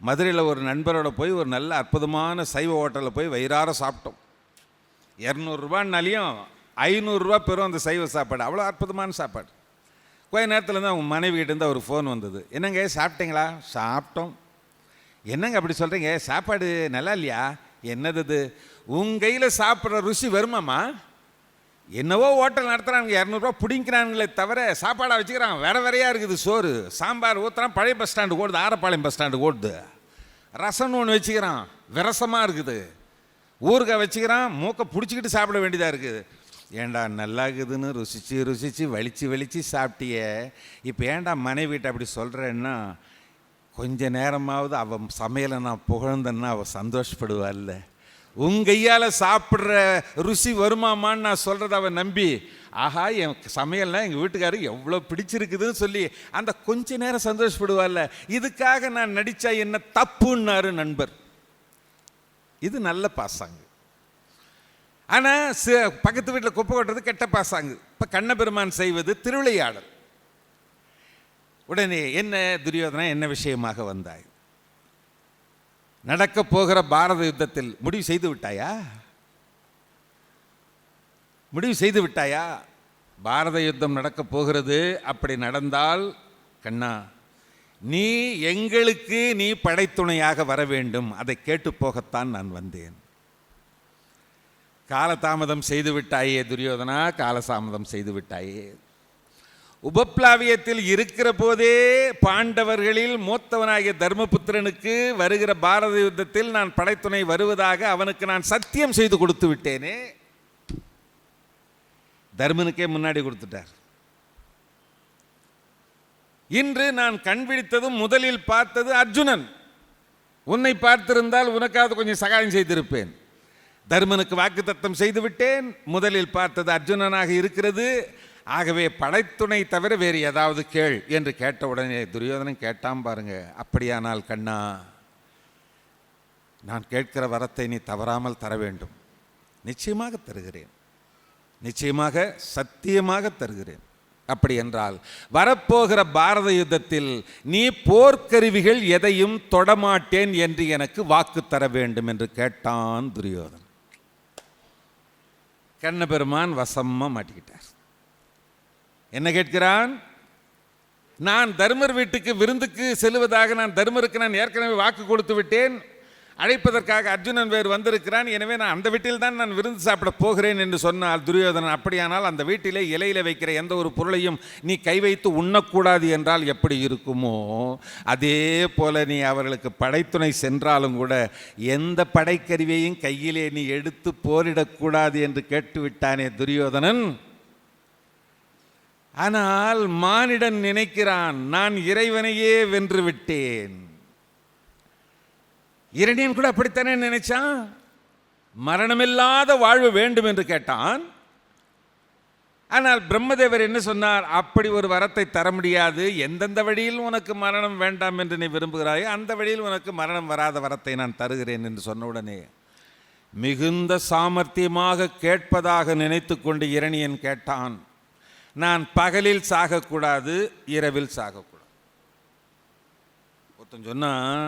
மதுரையில் ஒரு நண்பரோட போய் ஒரு நல்ல அற்புதமான சைவ ஹோட்டலில் போய் வயிறார சாப்பிட்டோம். இரநூறுபான்னாலையும் ஐநூறுரூவா பெறும் அந்த சைவ சாப்பாடு. அவ்வளோ அற்புதமான சாப்பாடு. கொஞ்ச நேரத்தில் தான் அவங்க மனைவி கிட்டேருந்து ஒரு ஃபோன் வந்தது. என்னங்க சாப்பிட்டீங்களா? சாப்பிட்டோம். என்னங்க அப்படி சொல்கிறீங்க சாப்பாடு நல்லா இல்லையா? என்னது உங்கள் கையில் சாப்பிட்ற ருசி வருமாம்மா? என்னவோ ஹோட்டல் நடத்துகிறாங்க இரநூறுவா பிடிங்கிறானுங்களே தவிர சாப்பாடாக வச்சுக்கிறாங்க வேற வேறையாக இருக்குது சோறு. சாம்பார் ஊற்றுறான் பழைய பஸ் ஸ்டாண்டு ஓடுது ஆரப்பாளையம் பஸ் ஸ்டாண்டு ஓடுது. ரசம்னு ஒன்று வச்சுக்கிறான் விரசமாக இருக்குது. ஊறுகாய் வச்சுக்கிறான் மூக்கை பிடிச்சிக்கிட்டு சாப்பிட வேண்டியதாக இருக்குது. ஏண்டா நல்லா இருக்குதுன்னு ருசித்து ருசிச்சு வலித்து வலித்து சாப்பிட்டியே. இப்போ ஏன்டா மனைவிட்ட அப்படி சொல்கிறேன்னா கொஞ்ச நேரமாவது அவன் சமையலை நான் புகழ்ந்தேன்னா அவள் சந்தோஷப்படுவாள்ல. உன் கையால் சாப்பிட்ற ருசி வருமாமான்னு நான் சொல்கிறத அவன் நம்பி ஆஹா என் சமையல்லாம் எங்கள் வீட்டுக்காரருக்கு எவ்வளோ பிடிச்சிருக்குதுன்னு சொல்லி அந்த கொஞ்ச நேரம் சந்தோஷப்படுவார்ல இதுக்காக நான் நடித்தா என்ன தப்புன்னாரு நண்பர். இது நல்ல பாசாங்கு. ஆனால் பக்கத்து வீட்டில் குப்பை கொட்டுறது கெட்ட பாசாங்கு. இப்போ கண்ணபெருமான் செய்வது திருவிளையாடல். உடனே என்ன துரியோதனா என்ன விஷயமாக வந்தாய்? நடக்க போகிற பாரத யுத்தத்தில் முடிவு செய்து விட்டாயா? முடிவு செய்து விட்டாயா? பாரத யுத்தம் நடக்க போகிறது அப்படி நடந்தால் கண்ணா நீ எங்களுக்கு நீ படைத்துணையாக வர வேண்டும். அதை கேட்டு போகத்தான் நான் வந்தேன். காலதாமதம் செய்து விட்டாயே துரியோதனா காலதாமதம் செய்து விட்டாயே. உபப்ளாவியத்தில் இருக்கிற போதே பாண்டவர்களில் மூத்தவனாகிய தர்மபுத்திரனுக்கு வருகிற பாரத யுத்தத்தில் நான் படைத்துணை வருவதாக அவனுக்கு நான் சத்தியம் செய்து கொடுத்து விட்டேனே. தர்மனுக்கே முன்னாடி கொடுத்துட்டார். இன்று நான் கண்பிடித்ததும் முதலில் பார்த்தது அர்ஜுனன். உன்னை பார்த்திருந்தால் உனக்காவது கொஞ்சம் சகாயம் செய்திருப்பேன். தர்மனுக்கு வாக்குத்தத்தம் செய்து விட்டேன். முதலில் பார்த்தது அர்ஜுனனாக இருக்கிறது. ஆகவே படைத்துணை தவிர வேறு ஏதாவது கேள் என்று கேட்ட உடனே துரியோதனன் கேட்டான் பாருங்க அப்படியானால் கண்ணா நான் கேட்கிற வரத்தை நீ தவறாமல் தர வேண்டும். நிச்சயமாக தருகிறேன். நிச்சயமாக சத்தியமாக தருகிறேன். அப்படி என்றால் வரப்போகிற பாரத யுத்தத்தில் நீ போர்க்கருவிகள் எதையும் தொடமாட்டேன் என்று எனக்கு வாக்கு தர வேண்டும் என்று கேட்டான் துரியோதன் கண்ணபெருமான் வசமா மாட்டிக்கிட்டார். என்ன கேட்கிறான்? நான் தர்மர் வீட்டுக்கு விருந்துக்கு செல்வதாக நான் தர்மருக்கு நான் ஏற்கனவே வாக்கு கொடுத்து விட்டேன். அழைப்பதற்காக அர்ஜுனன் வேறு வந்திருக்கிறான். எனவே நான் அந்த வீட்டில் தான் நான் விருந்து சாப்பிட போகிறேன் என்று சொன்னால் துரியோதனன் அப்படியானால் அந்த வீட்டிலே இலையில வைக்கிற எந்த ஒரு பொருளையும் நீ கை வைத்து உண்ணக்கூடாது என்றால் எப்படி இருக்குமோ? அதே போல நீ அவர்களுக்கு படைத்துணை சென்றாலும் கூட எந்த படைக்கருவியையும் கையிலே நீ எடுத்து போரிடக்கூடாது என்று கேட்டுவிட்டானே துரியோதனன். ஆனால் மானிடன் நினைக்கிறான் நான் இறைவனையே வென்று விட்டேன் இரணியன் கூட அப்படித்தானே நினைச்சான்? மரணமில்லாத வாழ்வு வேண்டும் என்று கேட்டான். ஆனால் பிரம்மதேவர் என்ன சொன்னார்? அப்படி ஒரு வரத்தை தர முடியாது. எந்தெந்த வழியில் உனக்கு மரணம் வேண்டாம் என்று நீ விரும்புகிறாயோ அந்த வழியில் உனக்கு மரணம் வராத வரத்தை நான் தருகிறேன் என்று சொன்ன உடனே மிகுந்த சாமர்த்தியமாக கேட்பதாக நினைத்து கொண்டு இரணியன் கேட்டான். நான் பகலில் சாகக்கூடாது இரவில் சாகக்கூடாது. ஒருத்தன் சொன்னால்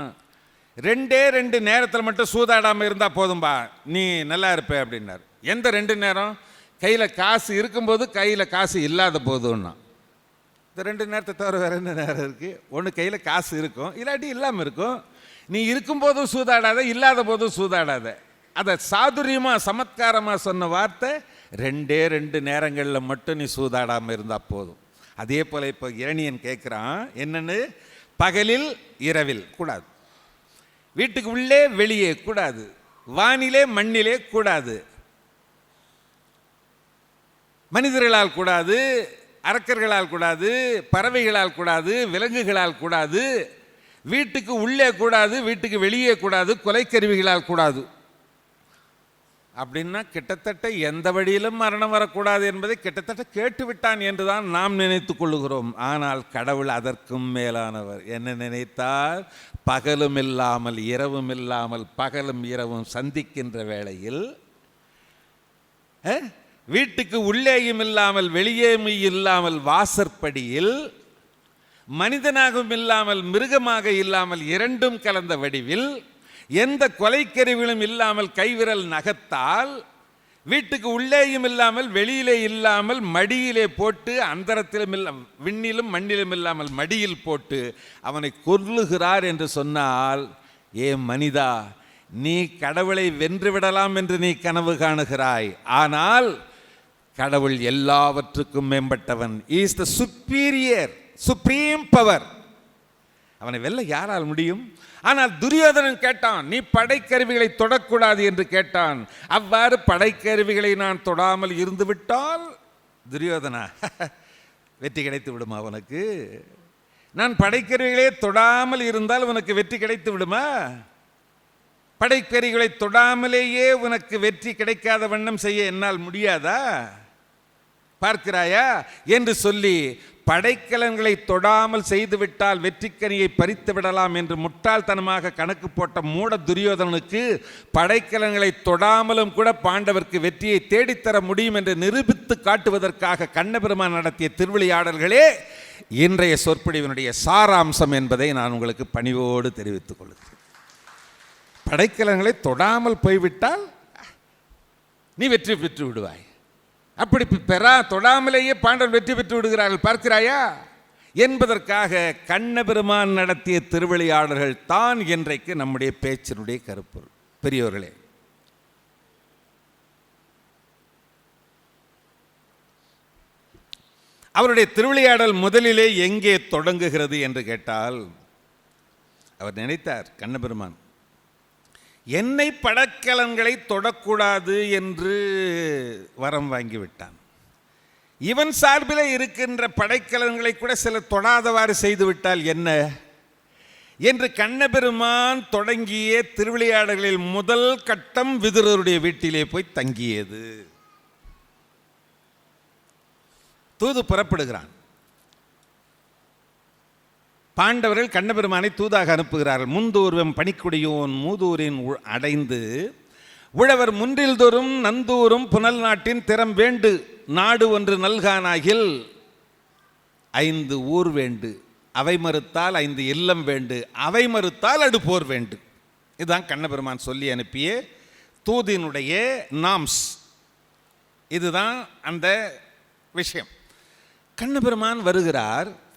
ரெண்டே ரெண்டு நேரத்தில் மட்டும் சூதாடாமல் இருந்தால் போதும்பா நீ நல்லா இருப்ப அப்படின்னார். எந்த ரெண்டு நேரம்? கையில் காசு இருக்கும்போது கையில் காசு இல்லாத போதுன்னா. இந்த ரெண்டு நேரத்தை தவிர வேறு என்ன நேரம் இருக்குது ஒன்று கையில் காசு இருக்கும் இல்லாட்டி இல்லாமல் இருக்கும். நீ இருக்கும்போதும் சூதாடாத இல்லாத போதும் சூதாடாத. அதை சாதுரியமாக சமத்காரமாக சொன்ன வார்த்தை ரெண்டே ரெண்டு நேரங்களில் மட்டும் நீ சூதாடாமல் இருந்தால் போதும். அதே போல் இப்போ இரணியன் கேட்குறான் என்னென்னு? பகலில் இரவில் கூடாது. வீட்டுக்கு உள்ளே வெளியே கூடாது. வானிலே மண்ணிலே கூடாது. மனிதர்களால் கூடாது அரக்கர்களால் கூடாது பறவைகளால் கூடாது விலங்குகளால் கூடாது. வீட்டுக்கு உள்ளே கூடாது வீட்டுக்கு வெளியே கூடாது கொலைக்கருவிகளால் கூடாது. அப்படின்னா கிட்டத்தட்ட எந்த வழியிலும் மரணம் வரக்கூடாது என்பதை கிட்டத்தட்ட கேட்டுவிட்டான் என்றுதான் நாம் நினைத்து கொள்ளுகிறோம். ஆனால் கடவுள் அதற்கும் மேலானவர். என்ன நினைத்தார்? பகலும் இல்லாமல் இரவும் இல்லாமல் பகலும் இரவும் சந்திக்கின்ற வேளையில் வீட்டுக்கு உள்ளேயும் இல்லாமல் வெளியேயும் இல்லாமல் வாசற்படியில் மனிதனாகவும் இல்லாமல் மிருகமாக இல்லாமல் இரண்டும் கலந்த வடிவில் எந்த கொலைக்கருவிலும் இல்லாமல் கைவிரல் நகத்தால் வீட்டுக்கு உள்ளேயும் இல்லாமல் வெளியிலே இல்லாமல் மடியிலே போட்டு அந்தரத்திலும் இல்ல விண்ணிலும் மண்ணிலும் இல்லாமல் மடியில் போட்டு அவனை கொல்லுகிறார் என்று சொன்னால் ஏ மனிதா நீ கடவுளை வென்று விடலாம் என்று நீ கனவு காணுகிறாய். ஆனால் கடவுள் எல்லாவற்றுக்கும் மேம்பட்டவன். Is the superior supreme power அவனை வெல்ல யாரால் முடியும்? ஆனால் துரியோதனன் கேட்டான் நீ படைக்கருவிகளை தொடக்கூடாது என்று கேட்டான். அவ்வாறு படைக்கருவிகளை நான் தொடாமல் இருந்து விட்டால் துரியோதனா வெற்றி கிடைத்து விடுமா உனக்கு? நான் படைக்கருவிகளே தொடாமல் இருந்தால் உனக்கு வெற்றி கிடைத்து விடுமா? படைக்கருவிகளை தொடாமலேயே உனக்கு வெற்றி கிடைக்காத வண்ணம் செய்ய என்னால் முடியாதா? பார்க்கிறாயா? என்று சொல்லி படைக்கலன்களை தொடாமல் செய்துவிட்டால் வெற்றிக்கனியை பறித்து விடலாம் என்று முட்டாள்தனமாக கணக்கு போட்ட மூட துரியோதனனுக்கு படைக்கலன்களை தொடாமலும் கூட பாண்டவர்க்கு வெற்றியை தேடித்தர முடியும் என்று நிரூபித்து காட்டுவதற்காக கண்ணபெருமான் நடத்திய திருவிளையாடல்களே இன்றைய சொற்பொழிவினுடைய சாராம்சம் என்பதை நான் உங்களுக்கு பணிவோடு தெரிவித்துக் கொள்கிறேன். படைக்கலன்களை தொடாமல் போய்விட்டால் நீ வெற்றி பெற்று விடுவாய் அப்படி பெறா தொடாமலேயே பாண்டவர் வெற்றி பெற்று விடுகிறார்கள் பார்க்கிறாயா? என்பதற்காக கண்ணபெருமான் நடத்திய திருவிளையாடல்கள் தான் இன்றைக்கு நம்முடைய பேச்சினுடைய கருப்பொருள். பெரியவர்களே அவருடைய திருவிளையாடல் முதலிலே எங்கே தொடங்குகிறது என்று கேட்டால் அவர் நினைத்தார் கண்ணபெருமான் என்னை படக்கலன்களை தொடக்கூடாது என்று வரம் வாங்கிவிட்டான். இவன் சார்பில் இருக்கின்ற படைக்கலன்களை கூட சில தொடாதவாறு செய்துவிட்டால் என்ன? என்று கண்ணபெருமான் தொடங்கிய திருவிளையாடல்களில் முதல் கட்டம் விதுரருடைய வீட்டிலே போய் தங்கியது. தூது புறப்படுகிறான். பாண்டவர்கள் கண்ணபெருமானை தூதாக அனுப்புகிறார்கள். முந்தூர்வம் பணிக்குடியோன் மூதூரின் உ- அடைந்து உழவர் முன்றில் தோறும் நந்தூரும் புனல் நாட்டின் திறம் வேண்டு நாடு ஒன்று நல்கானாகில் ஐந்து ஊர் வேண்டு அவை மறுத்தால் ஐந்து இல்லம் வேண்டு அவை மறுத்தால் அடுப்போர் வேண்டு. இதுதான் கண்ணபெருமான் சொல்லி அனுப்பிய தூதினுடைய நாம்ஸ். இதுதான் அந்த விஷயம். கண்ணபெருமான் வருகிறார்.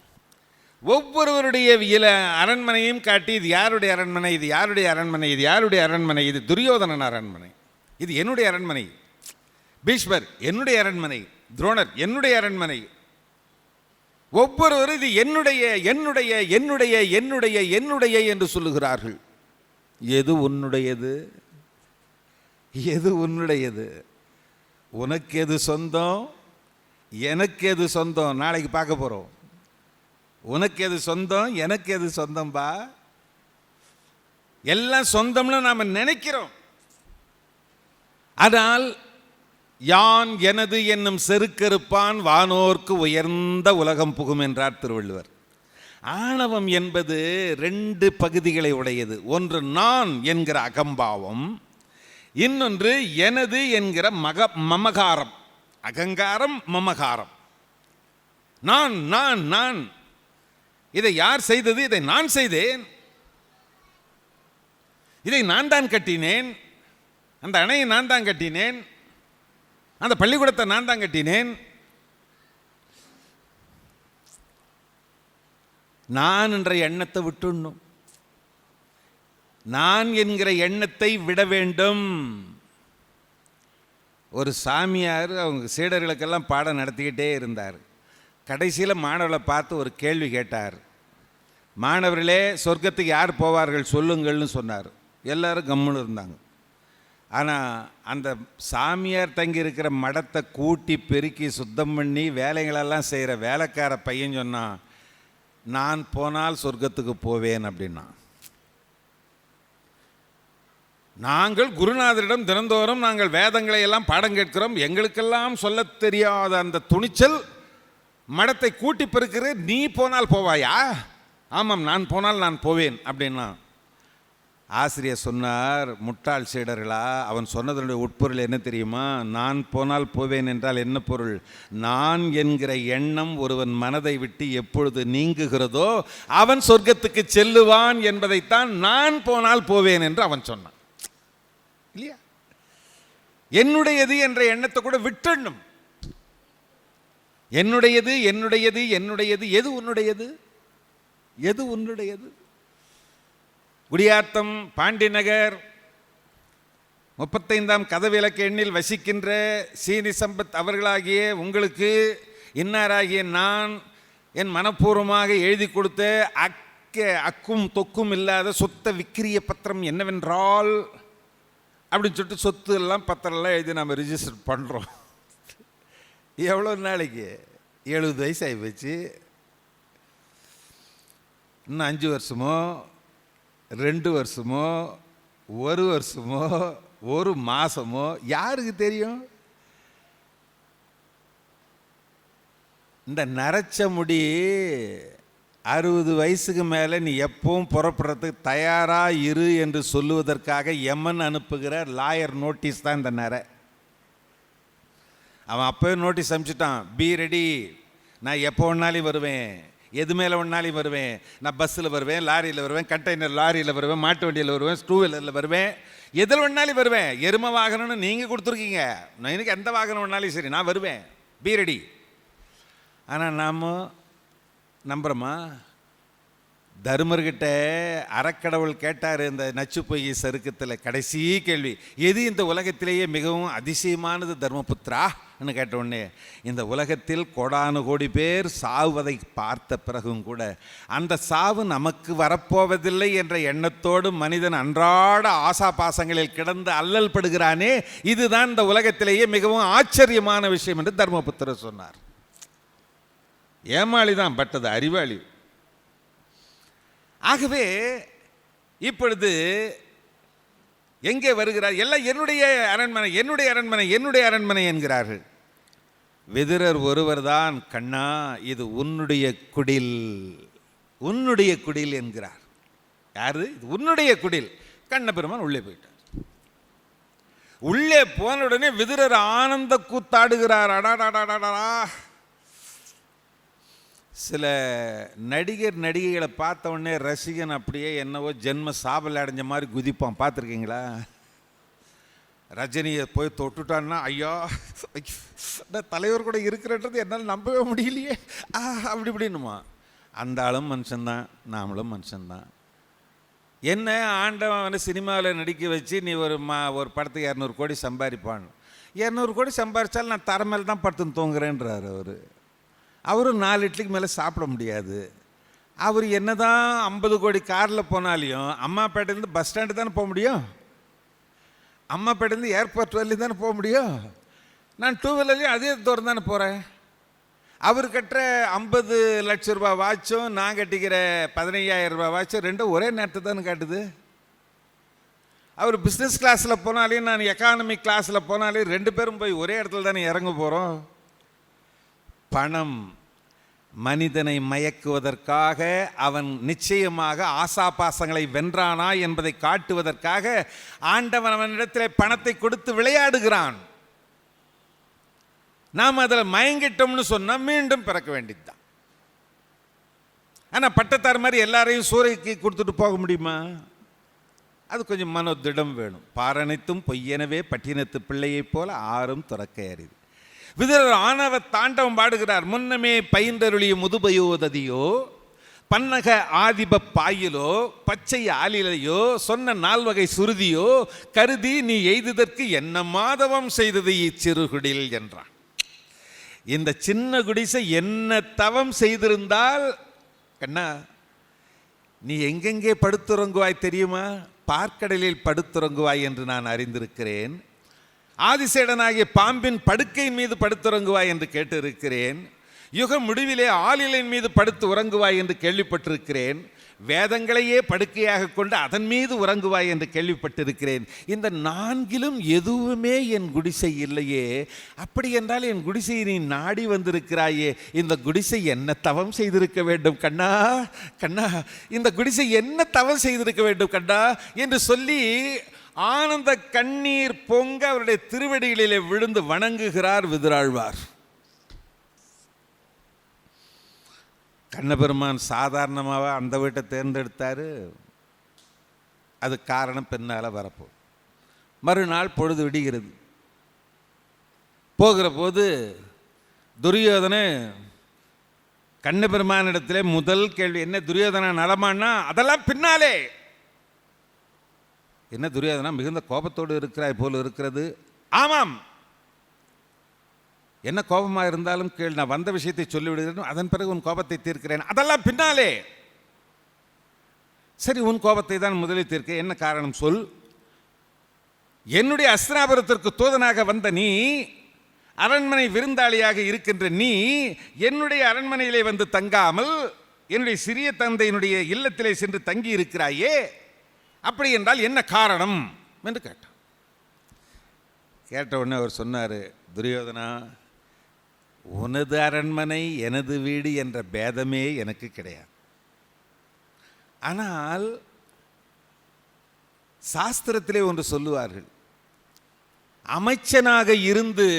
ஒவ்வொருவருடைய இல அரண்மனையும் காட்டி இது யாருடைய அரண்மனை? இது யாருடைய அரண்மனை? இது யாருடைய அரண்மனை? இது துரியோதனன் அரண்மனை. இது என்னுடைய அரண்மனை. பீஷ்மர் என்னுடைய அரண்மனை. துரோணர் என்னுடைய அரண்மனை. ஒவ்வொருவரும் இது என்னுடைய என்னுடைய என்னுடைய என்னுடைய என்னுடைய என்று சொல்லுகிறார்கள். எது உன்னுடையது? எது உன்னுடையது? உனக்கு எது சொந்தம்? எனக்கு எது சொந்தம்? நாளைக்கு பார்க்க போகிறோம் உனக்கு எது சொந்தம் எனக்கு எது சொந்தம்பா எல்லாம் சொந்தம்னு நாம் நினைக்கிறோம். ஆனால் யான் எனது என்னும் செருக்கெருப்பான் வானோர்க்கு உயர்ந்த உலகம் புகும் என்றார் திருவள்ளுவர். ஆணவம் என்பது ரெண்டு பகுதிகளை உடையது. ஒன்று நான் என்கிற அகம்பாவம் இன்னொன்று எனது என்கிற மக மமகாரம். அகங்காரம் மமகாரம். நான் நான் நான். இதை யார் செய்தது? இதை நான் செய்தேன். இதை நான் தான் கட்டினேன். அந்த அணையை நான் தான் கட்டினேன். அந்த பள்ளிக்கூடத்தை நான் தான் கட்டினேன். நான் என்ற எண்ணத்தை விட்டுணும் நான் என்கிற எண்ணத்தை விட வேண்டும். ஒரு சாமியார் அவங்க சீடர்களுக்கெல்லாம் பாடம் நடத்திக்கிட்டே இருந்தார். கடைசியில் மாணவர்களை பார்த்து ஒரு கேள்வி கேட்டார். மாணவர்களே சொர்க்கத்துக்கு யார் போவார்கள் சொல்லுங்கள்னு சொன்னார். எல்லாரும் கம்முன்னு இருந்தாங்க. ஆனால் அந்த சாமியார் தங்கி இருக்கிற மடத்தை கூட்டி பெருக்கி சுத்தம் பண்ணி வேலைகளெல்லாம் செய்கிற வேலைக்கார பையன் சொன்னான் நான் போனால் சொர்க்கத்துக்கு போவேன் அப்படின்னா. நாங்கள் குருநாதரிடம் தினந்தோறும் நாங்கள் வேதங்களை எல்லாம் பாடம் கேட்கிறோம். எங்களுக்கெல்லாம் சொல்லத் தெரியாத அந்த துணிச்சல் மடத்தை கூட்டி பெருக்கிற நீ போனால் போவாயா? ஆமாம் நான் போனால் நான் போவேன் அப்படின்னா. ஆசிரியர் சொன்னார் முட்டாள் சீடர்களா அவன் சொன்னதனுடைய உட்பொருள் என்ன தெரியுமா? நான் போனால் போவேன் என்றால் என்ன பொருள்? நான் என்கிற எண்ணம் ஒருவன் மனதை விட்டு எப்பொழுது நீங்குகிறதோ அவன் சொர்க்கத்துக்கு செல்லுவான் என்பதைத்தான் நான் போனால் போவேன் என்று அவன் சொன்னான். இல்லையா? என்னுடையது என்ற எண்ணத்தை கூட விட்டணும் என்னுடையது என்னுடையது என்னுடையது எது உன்னுடையது? எது உன்னுடையது? குடியாத்தம் பாண்டிநகர் முப்பத்தைந்தாம் கதவிலக்க எண்ணில் வசிக்கின்ற சீனி சம்பத் அவர்களாகிய உங்களுக்கு இன்னாராகிய நான் என் மனப்பூர்வமாக எழுதி கொடுத்த அக்க அக்கும் தொக்கும் இல்லாத சொத்த விக்கிரிய பத்திரம் என்னவென்றால்? அப்படின்னு சொல்லிட்டு சொத்து எல்லாம் பத்திரம்லாம் எழுதி நம்ம ரிஜிஸ்டர் பண்ணுறோம் எவ்வளோ நாளைக்கு? எழுபது வயசு ஆகி போச்சு. இன்னும் அஞ்சு வருஷமோ? ரெண்டு வருஷமோ? ஒரு வருஷமோ? ஒரு மாதமோ யாருக்கு தெரியும்? இந்த நரைச்ச முடி அறுபது வயசுக்கு மேலே நீ எப்பவும் புறப்படுறதுக்கு தயாராக இரு என்று சொல்லுவதற்காக எமன் அனுப்புகிற லாயர் நோட்டீஸ் தான் இந்த நரை. அவன் அப்போவே நோட்டீஸ் அனுப்பிச்சிட்டான் பி ரெடி நான் எப்போ வேணாலும் வருவேன். எது மேலே ஒன்னாலையும் வருவேன். நான் பஸ்ஸில் வருவேன் லாரியில் வருவேன் கண்டெய்னர் லாரியில் வருவேன் மாட்டு வண்டியில் வருவேன் டூ வீலரில் வருவேன். எதில் வேணாலும் வருவேன். எரும வாகனம்னு நீங்கள் கொடுத்துருக்கீங்க. நான் எனக்கு எந்த வாகனம் வேணாலும் சரி நான் வருவேன். பி ரெடி ஆனால் நாம் நம்புகிறோமா தருமர்கிட்ட அறக்கடவுள் கேட்டார் இந்த நச்சு பொய் சருக்கத்தில். கடைசி கேள்வி. எது இந்த உலகத்திலேயே மிகவும் அதிசயமானது தர்மபுத்திரா? தர்மபுத்ரான்னு கேட்ட உடனே இந்த உலகத்தில் கோடானு கோடி பேர் சாவதை பார்த்த பிறகும் கூட அந்த சாவு நமக்கு வரப்போவதில்லை என்ற எண்ணத்தோடு மனிதன் அன்றாட ஆசா பாசங்களில் கிடந்து அல்லல் படுகிறானே இதுதான் இந்த உலகத்திலேயே மிகவும் ஆச்சரியமான விஷயம் என்று தர்மபுத்திரர் சொன்னார். ஏமாளி தான் பட்டது அறிவாளி. ஆகவே இப்பொழுது எங்கே வருகிறார்? எல்லாம் என்னுடைய அரண்மனை என்னுடைய அரண்மனை என்னுடைய அரண்மனை என்கிறார்கள். விதுரர் ஒருவர் தான் கண்ணா இது உன்னுடைய குடில் உன்னுடைய குடில் என்கிறார். யாரு? இது உன்னுடைய குடில். கண்ணபெருமான் உள்ளே போயிட்டார். உள்ளே போன உடனே விதுரர் ஆனந்த கூத்தாடுகிறார். அடாடாடாடாடா. சில நடிகர் நடிகைகளை பார்த்த உடனே ரசிகன் அப்படியே என்னவோ ஜென்ம சாபல் அடைஞ்ச மாதிரி குதிப்பான். பார்த்துருக்கீங்களா? ரஜினியை போய் தொட்டுட்டான்னா ஐயா தலைவர் கூட இருக்கிறன்றது என்னால் நம்பவே முடியலையே. அப்படி இப்படின்னுமா. அந்த ஆளும் மனுஷன்தான் நாமளும் மனுஷன்தான். என்ன ஆண்டவன் வந்து சினிமாவில் நடிக்க வச்சு நீ ஒரு மா ஒரு படத்துக்கு இரநூறு கோடி சம்பாதிப்பான் இரநூறு கோடி சம்பாதிச்சாலும் நான் தர மேலே தான் படுத்துன்னு தூங்குறேன்றார் அவர். அவரும் நாலு இட்லிக்கு மேலே சாப்பிட முடியாது. அவர் என்ன தான் ஐம்பது கோடி காரில் போனாலையும் அம்மாப்பேட்டையிலேருந்து பஸ் ஸ்டாண்டு தானே போக முடியும்? அம்மாப்பேட்டையிலேருந்து ஏர்போர்ட் வரலையும் தானே போக முடியும்? நான் டூ வீலர்லேயும் அதே தூரம் தானே போகிறேன் அவர் கட்டுற ஐம்பது லட்ச ரூபாய் வாட்சும் நான் கட்டிக்கிற பதினையாயிரம் ரூபாய் வாட்சும் ரெண்டும் ஒரே நேரத்தை தானே காட்டுது. அவர் பிஸ்னஸ் கிளாஸில் போனாலையும் நான் எக்கானமிக் கிளாஸில் போனாலையும் ரெண்டு பேரும் போய் ஒரே இடத்துல தானே இறங்க போகிறோம் பணம் மனிதனை மயக்குவதற்காக அவன் நிச்சயமாக ஆசாபாசங்களை வென்றானா என்பதை காட்டுவதற்காக ஆண்டவன் அவனிடத்தில் பணத்தை கொடுத்து விளையாடுகிறான். நாம் அதில் மயங்கிட்டோம்னு சொன்னால் மீண்டும் பிறக்க வேண்டியதுதான். ஆனால் பட்டத்தார் மாதிரி எல்லாரையும் சூறைக்கு கொடுத்துட்டு போக முடியுமா? அது கொஞ்சம் மனோதிடம் வேணும். பாரணைத்தும் பொய்யனவே பட்டினத்து பிள்ளையைப் போல ஆறும் துறக்க அறிது விதர் ஆணவ தாண்டவம் பாடுகிறார். முன்னமே பயின்றருளிய முதுபயோததியோ பன்னக ஆதிப பாயிலோ பச்சை ஆலிலையோ சொன்ன நால்வகை சுருதியோ கருதி நீ எய்ததற்கு என்ன மாதவம் செய்தது இச்சிறுகுடில் என்றான். இந்த சின்ன குடிசை என்ன தவம் செய்திருந்தால் கண்ணா நீ எங்கெங்கே படுத்துறங்குவாய் தெரியுமா? பார்க்கடலில் படுத்துறங்குவாய் என்று நான் அறிந்திருக்கிறேன். ஆதிசேடனாகிய பாம்பின் படுக்கையின் மீது படுத்துறங்குவாய் என்று கேட்டிருக்கிறேன். யுக முடிவிலே ஆளிலின் மீது படுத்து உறங்குவாய் என்று கேள்விப்பட்டிருக்கிறேன். வேதங்களையே படுக்கையாக கொண்டு அதன் மீது உறங்குவாய் என்று கேள்விப்பட்டிருக்கிறேன். இந்த நான்கிலும் எதுவுமே என் குடிசை இல்லையே. அப்படி என்றால் என் குடிசையை நீ நாடி வந்திருக்கிறாயே. இந்த குடிசை என்ன தவம் செய்திருக்க வேண்டும் கண்ணா? கண்ணா இந்த குடிசை என்ன தவம் செய்திருக்க வேண்டும் கண்ணா? என்று சொல்லி ஆனந்த கண்ணீர் பொங்க அவருடைய திருவடிகளிலே விழுந்து வணங்குகிறார் விதிராழ்வார். கண்ணபெருமான் சாதாரணமாக அந்த வீட்டை தேர்ந்தெடுத்தார்? அது காரணம் பின்னால் வரப்போ. மறுநாள் பொழுது விடுகிறது. போகிற போது துரியோதனை கண்ணபெருமானிடத்திலே முதல் கேள்வி என்ன துரியோதனா நலமானா? அதெல்லாம் பின்னாலே. என்ன துரியோதனா மிகுந்த கோபத்தோடு இருக்கிறாய் போல இருக்கிறது? ஆமாம். என்ன கோபமாக இருந்தாலும் கேள் நான் வந்த விஷயத்தை சொல்லிவிடுகிறேன் அதன் பிறகு உன் கோபத்தை தீர்க்கிறேன். அதெல்லாம் பின்னாலே. சரி உன் கோபத்தை தான் முதலில் தீர்க்க என்ன காரணம் சொல். என்னுடைய அஸ்திராபுரத்திற்கு தூதனாக வந்த நீ அரண்மனை விருந்தாளியாக இருக்கின்ற நீ என்னுடைய அரண்மனையிலே வந்து தங்காமல் என்னுடைய சிறிய தந்தையினுடைய இல்லத்திலே சென்று தங்கி இருக்கிறாயே அப்படி என்றால் என்ன காரணம்? என்று கேட்டான். கேட்ட உடனே அவர் சொன்னார் துரியோதனா உனது அரண்மனை எனது வீடு என்ற பேதமே எனக்கு கிடையாது. ஆனால் சாஸ்திரத்திலே ஒன்று சொல்லுவார்கள் அமைச்சனாக இருந்து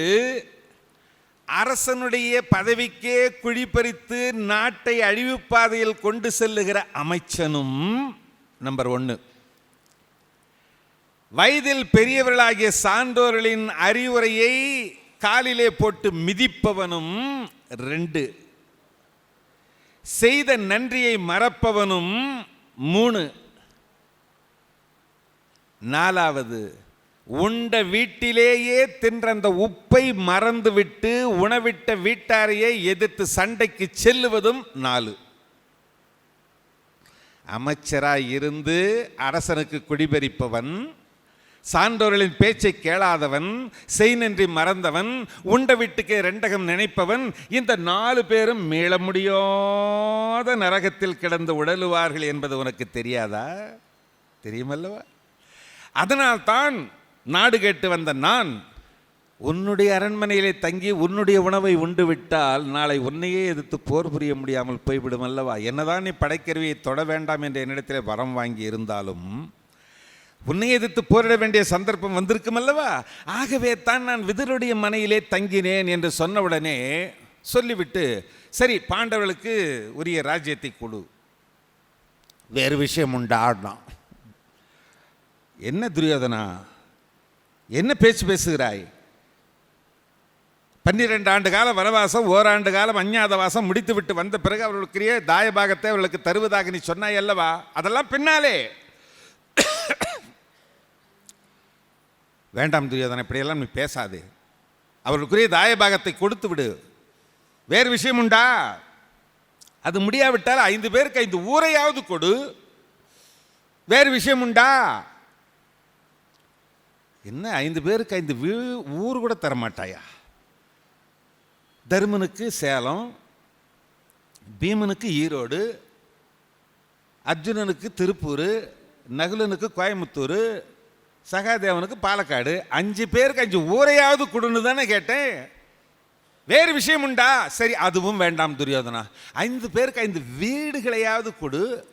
அரசனுடைய பதவிக்கே குழிப்பறித்து நாட்டை அழிவுப்பாதையில் கொண்டு செல்லுகிற அமைச்சனும் நம்பர் ஒன்று வயதில் பெரியவர்களாகிய சான்றோர்களின் அறிவுரையை காலிலே போட்டு மிதிப்பவனும் ரெண்டு. செய்த நன்றியை மறப்பவனும் மூணு. நாலாவது உண்ட வீட்டிலேயே தின்ற அந்த உப்பை மறந்துவிட்டு உணவிட்ட வீட்டாரையே எதிர்த்து சண்டைக்கு செல்லுவதும் நாலு. அமைச்சராய் இருந்து அரசனுக்கு குடிபெறிப்பவன் சான்றோர்களின் பேச்சை கேளாதவன் செய் நின்றி மறந்தவன் உண்ட வீட்டுக்கே ரெண்டகம் நினைப்பவன் இந்த நாலு பேரும் மீள முடியாத நரகத்தில் கிடந்து உடலுவார்கள் என்பது உனக்கு தெரியாதா? தெரியுமல்லவா? அதனால்தான் நாடு கேட்டு வந்த நான் உன்னுடைய அரண்மனையிலே தங்கி உன்னுடைய உணவை உண்டு விட்டால் நாளை உன்னையே எதிர்த்து போர் புரிய முடியாமல் போய்விடும் அல்லவா? என்னதான் நீ படைக்கருவியை தொட வேண்டாம் என்ற என்னிடத்திலே வரம் வாங்கி இருந்தாலும் உன்னை எதிர்த்து போரிட வேண்டிய சந்தர்ப்பம் வந்திருக்கும் அல்லவா ஆகவே தான் நான் விதருடைய மனையிலே தங்கினேன் என்று சொன்னவுடனே சொல்லிவிட்டு சரி பாண்டவர்களுக்கு உரிய ராஜ்யத்தை கொடு. வேறு விஷயம் உண்டு ஆடினான் என்ன துரியோதனா? என்ன பேச்சு பேசுகிறாய்? பன்னிரெண்டு ஆண்டு கால வனவாசம் ஓராண்டு காலம் அஞ்ஞாத வாசம் முடித்து விட்டு வந்த பிறகு அவர்களுக்குரிய தாயபாகத்தை அவர்களுக்கு தருவதாக நீ சொன்னாய் அல்லவா அதெல்லாம் பின்னாலே. வேண்டாம் துரியோதனை இப்படியெல்லாம் நீ பேசாது. அவர்களுக்குரிய தாயபாகத்தை கொடுத்து விடு. வேறு விஷயம் உண்டா? அது முடியாவிட்டால் ஐந்து பேருக்கு ஐந்து ஊரையாவது கொடு. வேறு விஷயம் உண்டா? என்ன ஐந்து பேருக்கு ஐந்து வீ ஊர் கூட தரமாட்டாயா? தருமனுக்கு சேலம் பீமனுக்கு ஈரோடு அர்ஜுனனுக்கு திருப்பூர் நகுலனுக்கு கோயம்புத்தூர் சகாதேவனுக்கு பாலக்காடு. அஞ்சு பேருக்கு அஞ்சு ஊரையாவது கொடுன்னு தானே கேட்டேன். வேறு விஷயம் உண்டா? சரி அதுவும் வேண்டாம் துரியோதனா. ஐந்து பேருக்கு ஐந்து வீடுகளையாவது கொடு.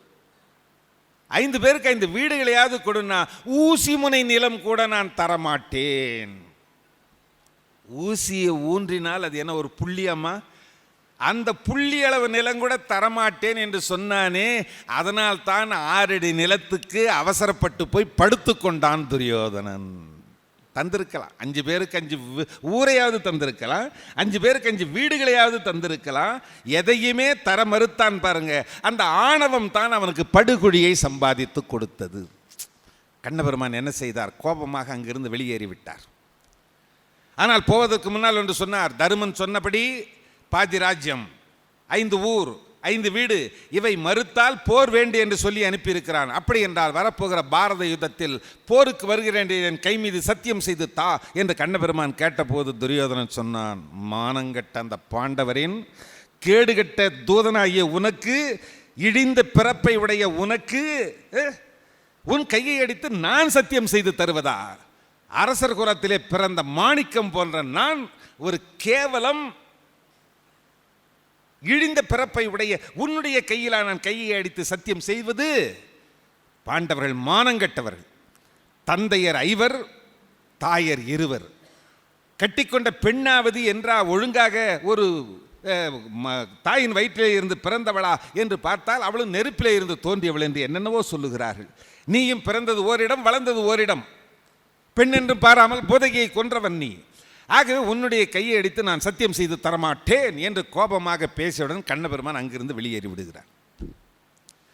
ஐந்து பேருக்கு ஐந்து வீடுகளையாவது கொடுன்னா ஊசி முனை நிலம் கூட நான் தரமாட்டேன். ஊசியை ஊன்றினால் அது என்ன ஒரு புள்ளியம்மா? அந்த புள்ளி அளவு நிலம் கூட தரமாட்டேன் என்று சொன்னானே அதனால் தான் ஆறடி நிலத்துக்கு அவசரப்பட்டு போய் படுத்து கொண்டான் துரியோதனன். தந்திருக்கலாம். அஞ்சு பேருக்கு அஞ்சு ஊரையாவது தந்திருக்கலாம். அஞ்சு பேருக்கு அஞ்சு வீடுகளையாவது தந்திருக்கலாம். எதையுமே தர மறுத்தான் பாருங்க. அந்த ஆணவம் தான் அவனுக்கு படுகுழியை சம்பாதித்து கொடுத்தது. கண்ணபெருமான் என்ன செய்தார்? கோபமாக அங்கிருந்து வெளியேறி விட்டார் ஆனால் போவதற்கு முன்னால் ஒன்று சொன்னார். தருமன் சொன்னபடி பாதி ராஜ்யம் ஐந்து ஊர் ஐந்து வீடு இவை மறுத்தால் போர் வேண்டு என்று சொல்லி அனுப்பியிருக்கிறான். அப்படி என்றால் வரப்போகிற பாரத யுத்தத்தில் போருக்கு வருகிறேன் என்று என் கை மீது சத்தியம் செய்து தா என்று கண்ணபெருமான் கேட்டபோது துரியோதனன் சொன்னான் மானங்கட்ட அந்த பாண்டவரின் கேடுகட்ட தூதனாகிய உனக்கு இடிந்த பிறப்பை உடைய உனக்கு உன் கையை அடித்து நான் சத்தியம் செய்து தருவதா அரசர் குலத்திலே பிறந்த மாணிக்கம் போன்ற நான் ஒரு கேவலம் இழிந்த பிறப்பை உடைய உன்னுடைய கையிலா நான் கையை அடித்து சத்தியம் செய்வது? பாண்டவர்கள் மானங்கட்டவர்கள் தந்தையர் ஐவர் தாயர் இருவர். கட்டிக்கொண்ட பெண்ணாவது என்றா ஒழுங்காக ஒரு ம- தாயின் வயிற்றிலே இருந்து பிறந்தவளா என்று பார்த்தால் அவளும் நெருப்பிலே இருந்து தோன்றியவள் என்று என்னென்னவோ சொல்லுகிறார்கள். நீயும் பிறந்தது ஓரிடம் வளர்ந்தது ஓரிடம். பெண் என்று பாராமல் போதகியை கொன்றவன் நீ. ஆகவே உன்னுடைய கையை அடித்து நான் சத்தியம் செய்து தரமாட்டேன் என்று கோபமாக பேசியவுடன் கண்ணபெருமான் அங்கிருந்து வெளியேறி விடுகிறான்